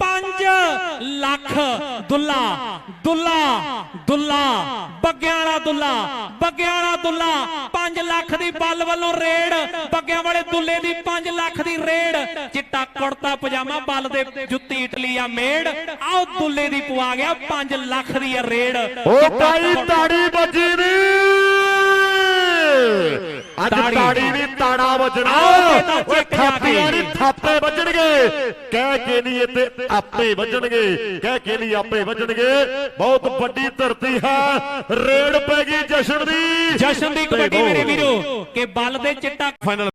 ਪੰਜ ਲੱਖ ਦੁੱਲਾ ਦੁੱਲਾ ਦੁੱਲਾ ਬੱਗਿਆਂ ਵਾਲਾ ਦੁੱਲਾ ਬੱਗਿਆਂ ਦੁੱਲਾ 5 ਲੱਖ ਦੀ ਬੱਲ ਵੱਲੋਂ ਰੇਡ ਬੱਗਿਆਂ ਵਾਲੇ ਦੁੱਲੇ ਦੀ ਪੰਜ ਲੱਖ ਦੀ ਰੇਡ ਚਿੱਟਾ ਕੁੜਤਾ ਪਜਾਮਾ ਬੱਲ ਦੇ ਜੁੱਤੀ ਇਟਲੀ ਆ ਮੇੜ ਆਓ ਦੁੱਲੇ ਦੀ ਪਵਾ ਗਿਆ ਪੰਜ ਲੱਖ ਦੀ ਰੇਡ ਉਹ ਕਾਈ ਤੜ ਅੱਜ ਤਾੜੀ। ਵੀ ਤਾੜਾ ਵੱਜਣਾ। ਓਏ। ਥਾਪੀਆਂ ਨਹੀਂ ਥਾਪੇ ਵੱਜਣਗੇ ਕਹਿ ਕੇ ਨਹੀਂ ਇੱਥੇ ਆਪੇ ਵੱਜਣਗੇ ਕਹਿ ਕੇ ਨਹੀਂ ਆਪੇ ਵੱਜਣਗੇ। ਬਹੁਤ ਵੱਡੀ ਧਰਤੀ ਹੈ ਰੇਡ ਪੈ ਗਈ ਜਸ਼ਨ ਦੀ। ਜਸ਼ਨ ਦੀ ਕਬੱਡੀ ਮੇਰੇ ਵੀਰੋ ਕਿ ਬੱਲ ਦੇ ਚਿੱਟਾ ਫਾਈਨਲ